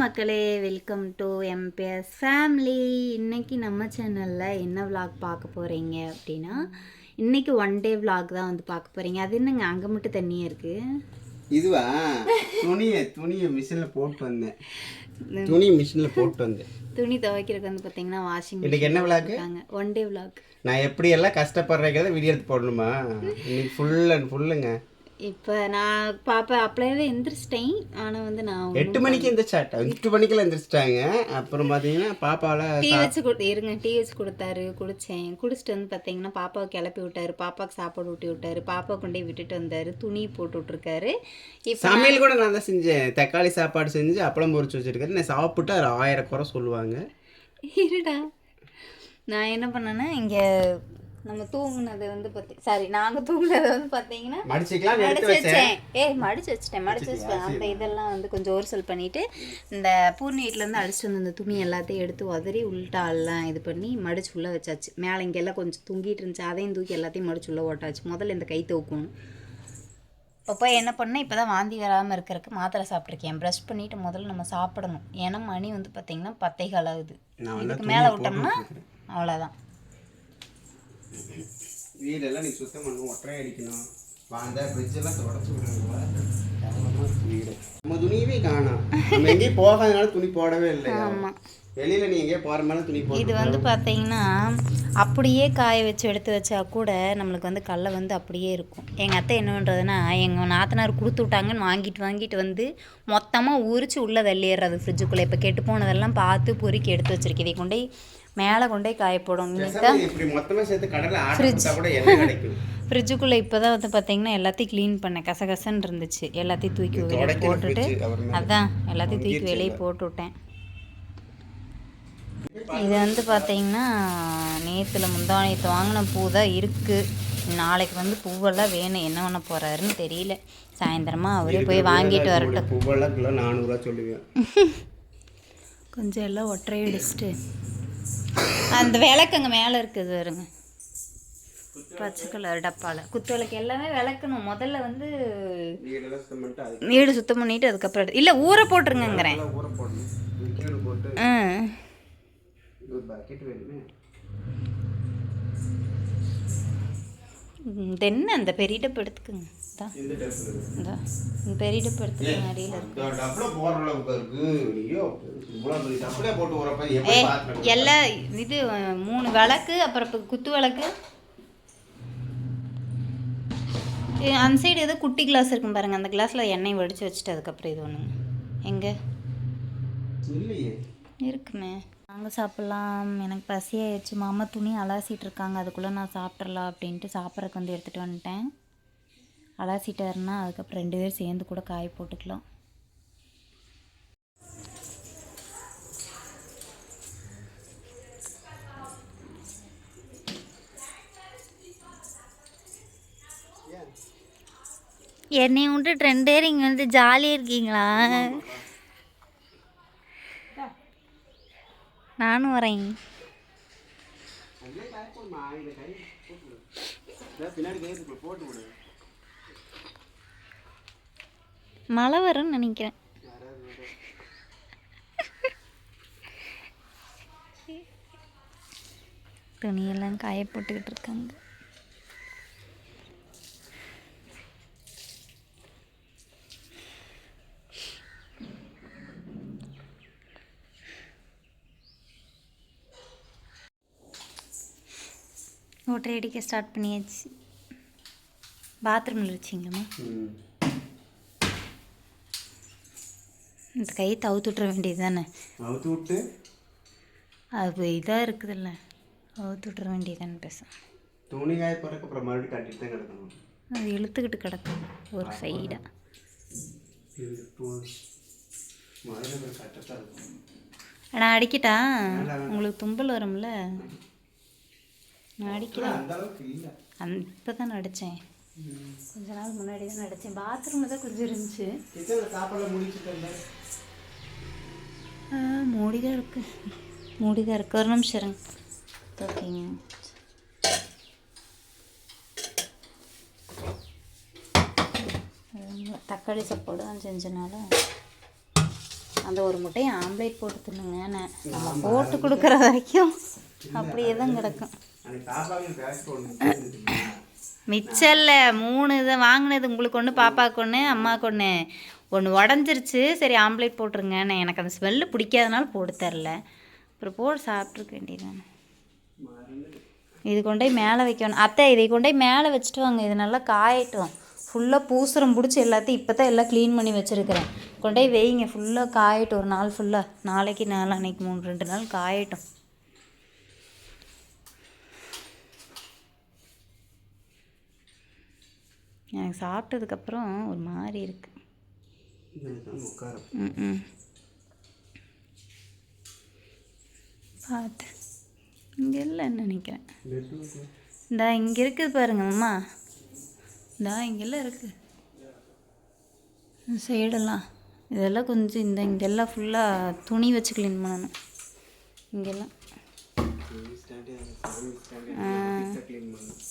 மக்களே welcome to MBS family இன்னைக்கு நம்ம சேனலில் என்ன vlog பார்க்க போகிறீங்க அப்படின்னா இன்னைக்கு ஒன் டே vlog தான் வந்து பார்க்க போகிறீங்க அது என்னங்க அங்கே மட்டும் தண்ணியாக இருக்குது இதுவா? துணியை துணியை மிஷினில் போட்டு வந்தேன். துணி மிஷினில் போட்டு வந்தேன். துணி துவைக்கிறதுக்கு வந்து பார்த்தீங்கன்னா வாஷிங் இன்னைக்கு என்ன இருக்காங்க ஒன் டே vlog. நான் எப்படி எல்லாம் கஷ்டப்படுறேங்கிறத வீடியோ எடுத்து போடணுமா? இன்னைக்கு ஃபுல் அண்ட் ஃபுல்லுங்க இப்போ நான் பாப்பா அப்படியே எந்திரிச்சிட்டேன். ஆனால் வந்து நான் எட்டு மணிக்கு எந்திரிச்சாட்டா? எட்டு மணிக்கெல்லாம் எந்திரிச்சிட்டாங்க. அப்புறம் பார்த்தீங்கன்னா பாப்பாவில் டீ வச்சு கொடு இருங்க டீ வச்சு கொடுத்தாரு குடித்தேன் குடிச்சிட்டு வந்து பார்த்தீங்கன்னா பாப்பாவை கிளப்பி விட்டாரு. பாப்பாவுக்கு சாப்பாடு ஊட்டி விட்டாரு. பாப்பா கொண்டே விட்டுட்டு வந்தாரு. துணி போட்டு விட்ருக்காரு இப்போ சமையல் கூட நான் தான் செஞ்சேன். தக்காளி சாப்பாடு செஞ்சு அப்பளம் பொரிச்சு வச்சிருக்கேன் நான் சாப்பிட்டு அது ஆயிரம் குறை சொல்லுவாங்க. இருடா. நான் என்ன பண்ணேன்னா இங்கே நம்ம தூங்குனது வந்து பார்த்தி சாரி நாங்கள் தூங்குனது வந்து எடுத்து மடிச்சு வச்சேன். ஏய் மடிச்சு வச்சுட்டேன் மடிச்சு வச்சுட்டேன். அந்த இதெல்லாம் வந்து கொஞ்சம் ஓர்சல் பண்ணிட்டு இந்த பூர்ணி அடிச்சுட்டு வந்த இந்த துணி எல்லாத்தையும் எடுத்து உதறி உள்டாலாம் இது பண்ணி மடிச்சு உள்ளே வச்சாச்சு. மேலே இங்கெல்லாம் கொஞ்சம் தூங்கிட்டு இருந்துச்சு. அதையும் தூக்கி எல்லாத்தையும் மடிச்சு உள்ளே ஓட்டாச்சு. முதல்ல இந்த கை தூக்கணும் அப்போ என்ன பண்ணேன்? இப்போ தான் வாந்தி வராமல் இருக்கிறதுக்கு மாத்திரை சாப்பிட்ருக்கேன் ப்ரஷ் பண்ணிவிட்டு முதல்ல நம்ம சாப்பிடணும். ஏன்னா மணி வந்து பார்த்திங்கன்னா பத்தே கால் ஆகுது இதுக்கு மேலே விட்டோம்னா அவ்வளோதான் வீடெல்லாம் நீ சுத்தம் பண்ணணும் ஒற்றை அடிக்கணும். வாந்த ஃப்ரிட்ஜெல்லாம் தொடச்சு விடணும். வீடு. நம்ம துணியவே காணோம். நம்ம எங்கேயும் போகாதனால துணி போடவே இல்லை ஆமாம் வெளியில நீ எங்கேயோ போற மாதிரி துணி இது வந்து பார்த்தீங்கன்னா அப்படியே காய வச்சு எடுத்து வச்சா கூட நம்மளுக்கு வந்து கடல வந்து அப்படியே இருக்கும். எங்கள் அத்தை என்ன பண்ணுறதுன்னா எங்கள் நாத்தனார் கொடுத்து விட்டாங்கன்னு வாங்கிட்டு வாங்கிட்டு வந்து மொத்தமாக உரிச்சு உள்ளே தள்ளிடுறது ஃப்ரிட்ஜுக்குள்ளே இப்போ கெட்டு போனதெல்லாம் பார்த்து பொறுக்கி எடுத்து வச்சிருக்கேன் இதை கொண்டு மேலே கொண்டு காய என்ன கிடைக்கும். ஃப்ரிட்ஜுக்குள்ளே இப்போ தான் வந்து பார்த்தீங்கன்னா எல்லாத்தையும் க்ளீன் பண்ணேன். கசகசன்னு இருந்துச்சு. எல்லாத்தையும் தூக்கி வெளியே போட்டுட்டு அதான் எல்லாத்தையும் தூக்கி வெளியே போட்டு விட்டேன் இது வந்து பார்த்தீங்கன்னா நேற்றுல முந்தானயத்து வாங்கின பூ தான் இருக்குது நாளைக்கு வந்து பூவெல்லாம் வேணும். என்ன பண்ண போகிறாருன்னு தெரியல. சாயந்தரமா அவரே போய் வாங்கிட்டு வரட்டும். பூவெல்லாம் நானூறுரூவா சொல்லுவேன். கொஞ்சம் எல்லாம் ஒற்றை அடிச்சுட்டு. அந்த விளக்கு அங்கே மேலே இருக்குது வருங்க பச்சை கலர் டப்பாவில் குத்து விளக்கு எல்லாமே விளக்கணும். முதல்ல வந்து வீடு சுத்தம் பண்ணிட்டு அதுக்கப்புறம் இல்லை ஊற போட்டுருங்கங்கிறேன். எல்லாம் என்ன அந்த பெரிய டப்பு எடுத்துக்குங்க. இதான் இந்த பெரிய டப்பு எடுத்துக்கங்க அடியில் இருக்கு. எல்லா இது மூணு விளக்கு அப்புறம் குத்து விளக்கு. அந்த சைடு ஏதோ குட்டி கிளாஸ் இருக்கும் பாருங்க. அந்த கிளாஸில் எண்ணெய் வடித்து வச்சுட்டு அதுக்கப்புறம் இது ஒன்றுங்க எங்கே? இருக்குமே. வாங்க சாப்பிட்லாம். எனக்கு பசியாயிடுச்சு. மாமா துணி அலாசிட்டு இருக்காங்க அதுக்குள்ளே நான் சாப்பிட்றலாம் அப்படின்ட்டு சாப்பிட்றதுக்கு வந்து எடுத்துகிட்டு வந்துட்டேன். அலாசிட்டாருன்னா அதுக்கப்புறம் ரெண்டு பேரும் சேர்ந்து கூட காய போட்டுக்கலாம். என்னை விட்டுட்டு ரெண்டு பேரும் இங்கே வந்து ஜாலியாக இருக்கீங்களா? நானும் வரேன் மழை வரும்னு நினைக்கிறேன். துணியெல்லாம் காய போட்டுக்கிட்டு இருக்காங்க. ஓட்டை அடிக்க ஸ்டார்ட் பண்ணியாச்சு. பாத்ரூமில் வச்சிங்களா ம் இந்த கையை தவுத்து விட்ற வேண்டியது தானே அவுத்து விட்டு? அது இதாக இருக்குதுல்ல. அவுத்து விட்ற வேண்டியது தானே பேச துணி காய போறதுக்கு அப்புறம் மறுபடியும் கட்டிட்டு தான் கிடக்கணும். அது இழுத்துக்கிட்டு கிடக்கும் ஒரு சைடாக நான் அடிக்கட்டா? உங்களுக்கு தும்பல் வரும்ல? நான் அடிக்கிறேன் இப்போ தான் அடித்தேன் கொஞ்ச நாள் முன்னாடி தான் அடித்தேன் பாத்ரூமில் தான் கொஞ்சம் இருந்துச்சு. மூடி தான் இருக்கு மூடி தான் இருக்கு. ஒரு நிமிஷம் இருங்க. ஓகேங்க தக்காளி சாப்பாடு தான் செஞ்சனால அந்த ஒரு முட்டையை ஆம்லேட் போட்டு தின்னுங்க. நான் நம்ம போட்டு கொடுக்குற வரைக்கும் அப்படியே தான் கிடக்கும். அன்னைக்கு இல்லை மூணு இதை வாங்கினது உங்களுக்கு ஒன்று பாப்பாவுக்கு ஒன்று அம்மாவுக்கு ஒன்று ஒன்று உடஞ்சிருச்சு. சரி ஆம்லேட் போட்டுருங்க நான் எனக்கு அந்த ஸ்மெல்லு பிடிக்காதனால போட்டு தரல. அப்புறம் போட்டு சாப்பிட்ருக்க வேண்டியதானே இது கொண்டு மேலே வைக்கணும். அத்தை இதை கொண்டு மேலே வச்சுட்டு வாங்க. இது நல்லா காயட்டும். ஃபுல்லாக பூசரம் பிடிச்சி எல்லாத்தையும் இப்போ தான் எல்லாம் க்ளீன் பண்ணி வச்சுருக்கிறேன். கொண்டு வைங்க. ஃபுல்லாக காயட்டும். ஒரு நாள் ஃபுல்லாக நாளைக்கு நாளான்னைக்கு மூணு ரெண்டு நாள் காயட்டும். எனக்கு சாப்பிட்டதுக்கப்புறம் ஒரு மாதிரி இருக்கு. ம் ம் பார்த்து இங்கே இல்லைன்னு நினைக்கிறேன். இந்தா இங்கே இருக்குது பாருங்க அம்மா. இந்தா இங்கெல்லாம் இருக்குது சைடெல்லாம். இதெல்லாம் கொஞ்சம் இந்த இங்கெல்லாம் ஃபுல்லாக துணி வச்சு க்ளீன் பண்ணணும். இங்கெல்லாம் க்ளீன் பண்ணணும்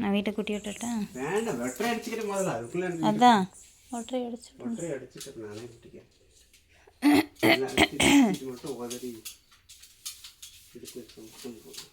நான் வீட்டை கூட்டி விட்டுட்டேன். வேண்டாம் வெட்டரை அடிச்சுக்கிட்டு முதல்ல அதுக்குள்ள அதான் ஒற்றை அடிச்சு வெட்டரை அடிச்சுக்கிட்டு நானே விட்டுக்கேன் மட்டும் உதறி போதும்.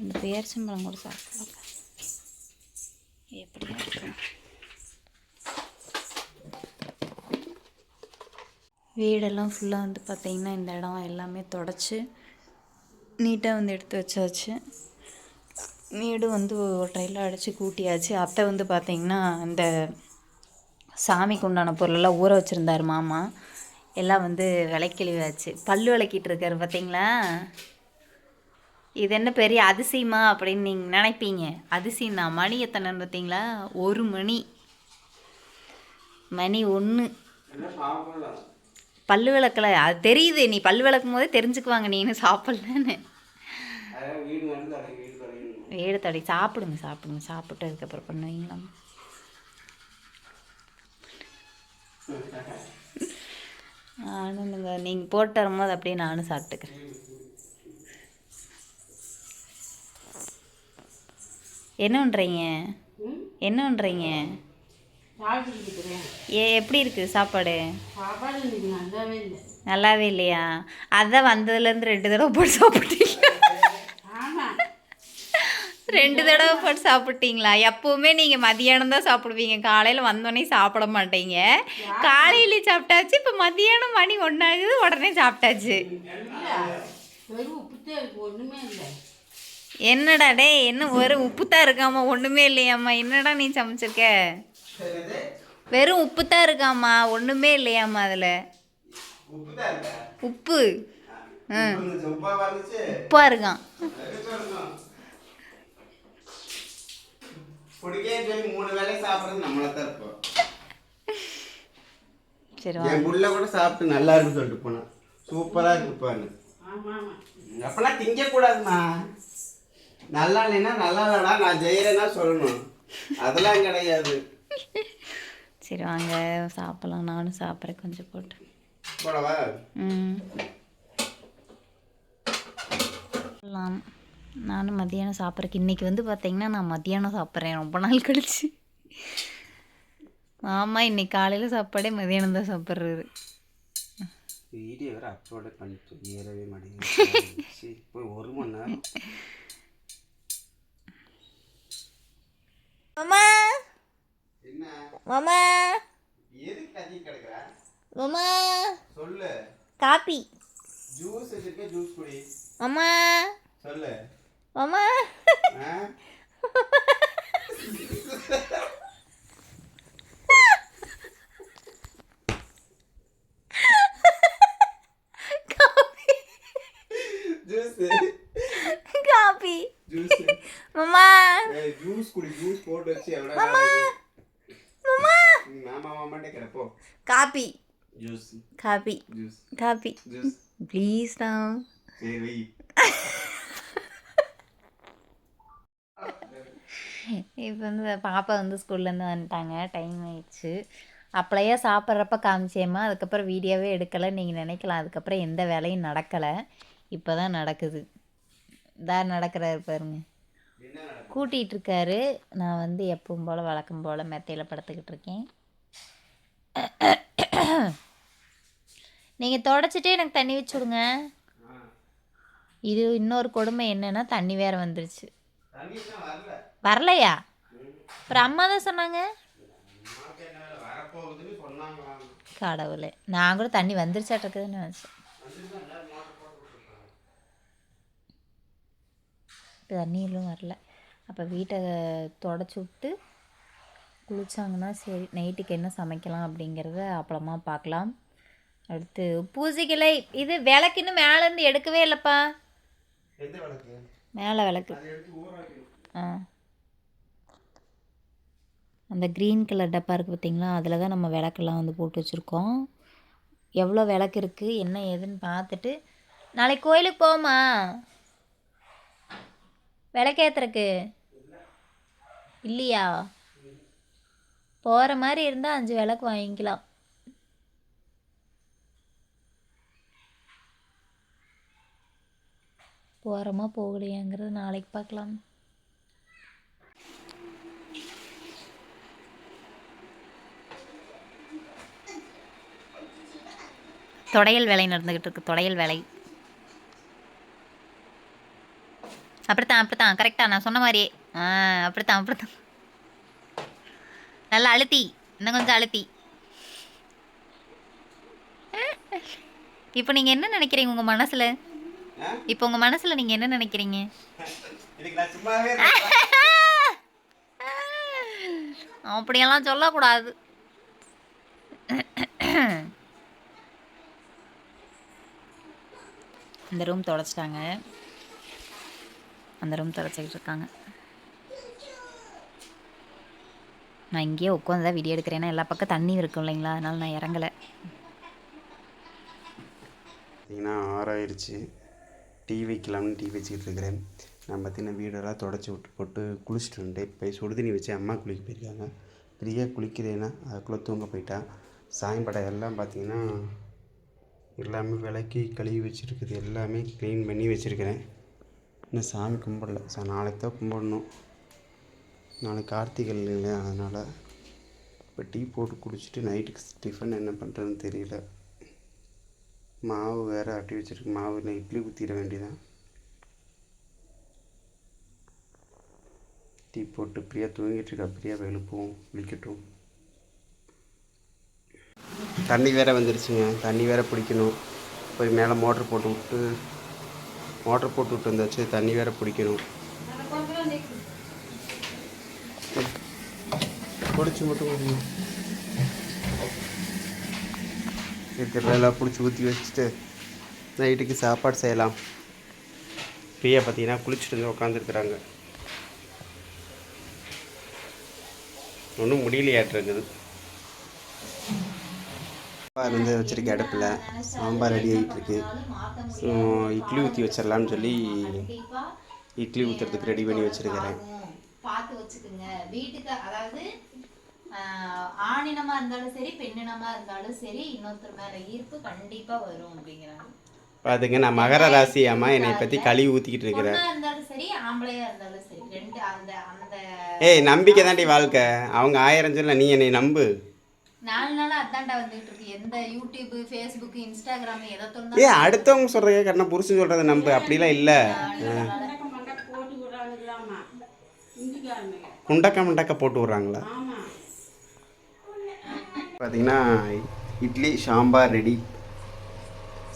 இந்த பேரிச்சம்பழம் கூட சாப்பிடலாம். எப்படியா இருக்கும்? வீடெல்லாம் ஃபுல்லாக வந்து பார்த்திங்கன்னா இந்த இடம் எல்லாமே தொடச்சி நீட்டாக வந்து எடுத்து வச்சாச்சு. வீடு வந்து ஒரு அடித்து கூட்டியாச்சு. அத்தை வந்து பார்த்திங்கன்னா இந்த சாமிக்கு உண்டான பொருளெல்லாம் ஊற வச்சுருந்தார் மாமா. எல்லாம் வந்து விளக்கெழுவாச்சு பல் விளக்கிட்டு இருக்காரு பார்த்தீங்களா இது என்ன பெரிய அதிசயமா அப்படின்னு நீங்கள் நினைப்பீங்க. அதிசயம் தான் மணி எத்தனை பார்த்தீங்களா ஒரு மணி. மணி ஒன்று பல்லு விளக்கல அது தெரியுது. நீ பல்லு விளக்கும் போதே தெரிஞ்சுக்குவாங்க. நீ இன்னும் சாப்பிட்லன்னு. வீடு தடை சாப்பிடுங்க சாப்பிடுங்க. சாப்பிட்டு அதுக்கப்புறம் பண்ணுவீங்களா நானும் நீங்கள் போட்டு வரும்போது அப்படியே நானும் சாப்பிட்டுக்கிறேன். என்ன பண்ணுறீங்க என்ன பண்ணுறீங்க ஏ எப்படி இருக்குது சாப்பாடு? நல்லாவே இல்லையா? அதான் வந்ததுலேருந்து ரெண்டு தடவை போட்டு சாப்பிட்டீங்க ரெண்டு தடவை போட்டு சாப்பிட்டீங்களா? எப்பவுமே நீங்கள் மதியானம் தான் சாப்பிடுவீங்க. காலையில் வந்தோடனே சாப்பிட மாட்டீங்க. காலையில சாப்பிட்டாச்சு இப்போ மதியானம் மணி ஒன்றாகுது உடனே சாப்பிட்டாச்சு. என்னடா டேய் என்ன வெறும் உப்பு தான் இருக்காமா ஒன்றுமே இல்லையாம்மா? என்னடா நீ சமைச்சிருக்க? வெறும் உப்பு தான் இருக்காம்மா. ஒன்றுமே இல்லையாம்மா அதில். உப்பு. தான் இருக்கா உப்பு உப்பு இருந்துச்சு, உப்பா வந்துச்சு உப்பாக இருக்கான் சரி வா. என் புள்ள கூட சாப்பிட்டு நல்லா இருக்குன்னு சொல்லிட்டு போனான். சூப்பரா இருக்குப்பான்னு அப்பெல்லாம் திங்க கூடாதுமா நல்லா இல்லைன்னா நல்லா இல்லடா நான் ஜெயிறேன்னா சொல்லணும். அதெல்லாம் கிடையாது. சரி வாங்க. சாப்பிட்லாம். நானும் சாப்பிட்றேன். கொஞ்சம் போட்டு. ம். சாப்பிட்லாம் நானும் மத்தியானம் சாப்பிட்றேன் இன்றைக்கி வந்து பார்த்தீங்கன்னா நான் மத்தியானம் சாப்பிட்றேன். ரொம்ப நாள் கழிச்சு. ஆமாம் இன்னைக்கு காலையில் சாப்பாடே மதியானம் தான் சாப்பிட்றது வீடியோ வேற அப்லோட் பண்ணிட்டு ஏறவே மாட்டேங்குது. சரி, போய் ஒரு மணி நேரம். மாமா. எதுக்கு கத்தி கிடக்குற? மாமா. சொல்லு. காப்பி ஜூஸ் வச்சிருக்க ஜூஸ் குடி. மாமா. சொல்லு. மாமா? ஜூஸ். காப்பி ஜூஸ். மாமா. ஜூஸ் குடி ஜூஸ் போட்டு வச்சு எவ்வளோ ஜூஸ் காப்பி ஜூஸ் ப்ளீஸ் தான் இப்போ வந்து பாப்பா வந்து ஸ்கூல்லேருந்து வந்துட்டாங்க. டைம் ஆயிடுச்சு. அப்பளையே சாப்பிட்றப்ப காமிச்சேம்மா. அதுக்கப்புறம் வீடியோவே எடுக்கலை. நீங்கள் நினைக்கலாம். அதுக்கப்புறம் எந்த வேலையும் நடக்கலை. இப்போ தான் நடக்குது. இதா நடக்கிறாரு பாருங்க. கூட்டிகிட்டு இருக்காரு. நான் வந்து எப்பவும் போல் வழக்கம் போல் மெத்தையில் படுத்துக்கிட்டு இருக்கேன். நீங்கள் தொடச்சிட்டே எனக்கு தண்ணி வச்சு விடுங்க. இது இன்னொரு கொடுமை என்னன்னா தண்ணி வேற வந்துருச்சு. வரலையா? அப்புறம் அம்மா தான் சொன்னாங்க. கடவுளே நான் கூட தண்ணி வந்துருச்சாட்டிருக்குதுன்னு நினச்சேன். தண்ணியிலும் வரல. அப்போ வீட்டை தொடச்சி விட்டு குளிச்சாங்கன்னா சரி நைட்டுக்கு என்ன சமைக்கலாம் அப்படிங்கிறத அப்புறமா பார்க்கலாம். அடுத்து பூஜைகளை இது விளக்கு இன்னும் மேலேருந்து எடுக்கவே இல்லைப்பா. மேலே விளக்கு. ஆ. அந்த க்ரீன் கலர் டப்பா இருக்குது பார்த்தீங்களா? அதில் தான் நம்ம விளக்கெல்லாம் வந்து போட்டு வச்சுருக்கோம். எவ்வளோ விளக்கு இருக்குது என்ன ஏதுன்னு பார்த்துட்டு நாளைக்கு கோயிலுக்கு போமா விளக்கேத்துறக்கு இல்லையா? போகிற மாதிரி இருந்தால் அஞ்சு விளக்கு வாங்கிக்கலாம். போகிறோமா போகலையாங்கிறது நாளைக்கு பார்க்கலாம். தொடையல் வேலை நடந்துக்கிட்டு இருக்கு தொடையல் வேலை. அப்படித்தான் அப்படித்தான் கரெக்டாக நான் சொன்ன மாதிரியே. ஆ அப்படித்தான் அப்படித்தான். நல்லா அழுத்தி இன்னும் கொஞ்சம் அழுத்தி. இப்போ நீங்கள் என்ன நினைக்கிறீங்க உங்கள் மனசில்? இப்போ உங்கள் மனசில் நீங்கள் என்ன நினைக்கிறீங்க? இதுக்கு நான் சும்மாவே இருக்கேன். அப்படியெல்லாம் சொல்லக்கூடாது. இந்த ரூம் தொடச்சிட்டாங்க அந்த ரூம் தொடச்சிக்கிட்டு இருக்காங்க. நான் இங்கேயே உட்காந்து தான் வீடியோ எடுக்கிறேன். ஏன்னா எல்லா பக்கம் தண்ணி இருக்கும் இல்லைங்களா? அதனால நான் இறங்கலை. பார்த்தீங்கன்னா ஆறாயிருச்சு. டீ வைக்கலாம்னு டீ வச்சுக்கிட்டு இருக்கிறேன். நான் பார்த்தீங்கன்னா வீடெல்லாம் தொடச்சி விட்டு போட்டு குளிச்சுட்டு வந்துட்டேன். போய் சுடுதண்ணி வச்சு அம்மா குளிக்க போயிருக்காங்க. ஃப்ரீயாக குளிக்கிறேன்னா அதுக்குள்ளே தூங்க போயிட்டா. சாயம்படம் எல்லாம் பார்த்தீங்கன்னா எல்லாமே விளக்கி கழுவி வச்சுருக்குது. எல்லாமே க்ளீன் பண்ணி வச்சுருக்கிறேன். இன்னும் சாமி கும்பிடல. சா நாளைக்கு தான் கும்பிடணும். நாளைக்கு கார்த்திகை இல்லையா அதனால் இப்போ டீ போட்டு குடிச்சிட்டு நைட்டுக்கு டிஃபன் என்ன பண்ணுறதுன்னு தெரியல. மாவு வேறு ஆட்டி வச்சிருக்கு. மாவு நான் இட்லி ஊற்றிட வேண்டியதான் டீ போட்டு பிரியா தூங்கிட்டு இருக்கா? பிரியா எழுப்புவோம். குளிக்கட்டும் தண்ணி வேற வந்துருச்சுங்க. தண்ணி வேற பிடிக்கணும். போய் மேலே மோட்டர் போட்டு விட்டு மோட்டர் போட்டு விட்டு வந்தாச்சு. தண்ணி வேற பிடிக்கணும். பிடிச்சி மட்டும் இருக்கிறதெல்லாம் பிடிச்சி ஊற்றி வச்சுட்டு நைட்டுக்கு சாப்பாடு செய்யலாம். பிரியா பார்த்தீங்கன்னா குளிச்சுட்டு வந்து உட்காந்துருக்குறாங்க ஒன்றும் முடியலையாட்டிருக்குது சாம்பார் வந்து வச்சுருக்க அடுப்பில். சாம்பார் ரெடி ஆகிட்டுருக்கு இட்லி ஊற்றி வச்சிடலான்னு சொல்லி இட்லி ஊற்றுறதுக்கு ரெடி பண்ணி வச்சுருக்கிறேன். பார்த்து வச்சுக்கோங்க. வீட்டுக்கு அதாவது ஆணினமா இருந்தாலும் சரி பெண்ணினமா இருந்தாலும் சரி இன்னொருத்தர் மேல ஈர்ப்பு கண்டிப்பா வரும் அப்படிங்கிறாங்க. பார்த்துங்க நான் மகர ராசி அம்மா என்னை பற்றி கழுவி ஊற்றிக்கிட்டு இருக்கிறேன் இருந்தாலும் சரி ஆம்பளையா இருந்தாலும் சரி ரெண்டு அந்த அந்த ஏய் நம்பிக்கை தாண்டி வாழ்க்கை. அவங்க ஆயிரம் சொல்ல நீ என்னை நம்பு. நாலு நாளா அதான்டா வந்துட்டு இருக்கு. எந்த யூடியூப் ஃபேஸ்புக் இன்ஸ்டாகிராம் எதை ஏ திறந்தாலும் அடுத்தவங்க சொல்கிறத கரெக்டாக புருஷன் சொல்கிறத நம்பு. அப்படிலாம் இல்லை குண்டக்க முண்டக்க போட்டு விட்றாங்களா? பார்த்தீங்கன்னா idli sambar ready.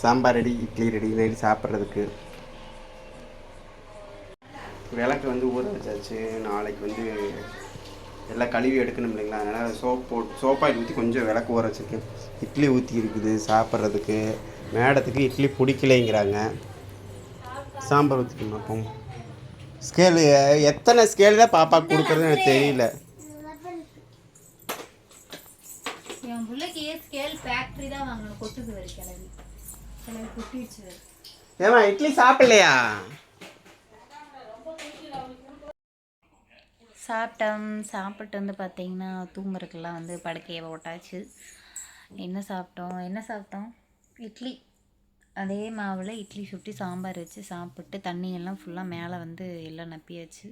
Sambar ready idli ready night சாப்பிட்றதுக்கு. விளக்கு வந்து ஊற வச்சாச்சு. நாளைக்கு வந்து எல்லாம் கழுவி எடுக்கணும் இல்லைங்களா? அதனால் சோப் போட்டு சோப்பாயில் ஊற்றி கொஞ்சம் விளக்கு ஊற வச்சுருக்கேன். இட்லி ஊற்றி இருக்குது சாப்பிட்றதுக்கு. மேடத்துக்கு இட்லி பிடிக்கலைங்கிறாங்க. சாம்பார் ஊற்றிக்கணும் அப்போ ஸ்கேலு எத்தனை ஸ்கேலில் தான் பாப்பா கொடுக்குறதுன்னு எனக்கு தெரியல என் பிள்ளைக்கு ஸ்கேல் ஃபேக்டரி தான் வாங்கணும். கொட்டுது வரை கிளவி கிளவி கொட்டிடுச்சு ஏமா இட்லி சாப்பிடலையா? சாப்பிட்டோம். சாப்பிட்டு வந்து பார்த்தீங்கன்னா தூங்குறதுக்கெல்லாம் வந்து படுக்கையை போட்டாச்சு. என்ன சாப்பிட்டோம்? என்ன சாப்பிட்டோம்? இட்லி. அதே மாவில் இட்லி சுட்டி சாம்பார் வச்சு சாப்பிட்டு தண்ணியெல்லாம் ஃபுல்லாக மேலே வந்து எல்லாம் நப்பியாச்சு.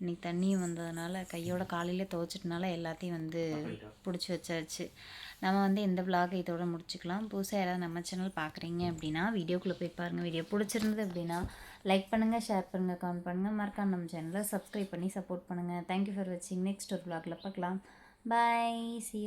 இன்றைக்கி தண்ணியும் வந்ததுனால கையோட காலையிலே துவைச்சிட்டனால எல்லாத்தையும் வந்து பிடிச்சி வச்சாச்சு. நம்ம வந்து இந்த vlog இதோட முடிச்சுக்கலாம். புதுசாக யாராவது நம்ம சேனல் பார்க்குறீங்க அப்படின்னா வீடியோக்குள்ளே போய் பாருங்கள் வீடியோ பிடிச்சிருந்தது அப்படின்னா லைக் பண்ணுங்கள் ஷேர் பண்ணுங்கள் கமெண்ட் பண்ணுங்கள் மறக்காம நம்ம சேனலை சப்ஸ்கிரைப் பண்ணி சப்போர்ட் பண்ணுங்கள் தேங்க்யூ ஃபார் வாட்சிங் நெக்ஸ்ட் ஒரு vlogல பார்க்கலாம். பாய் see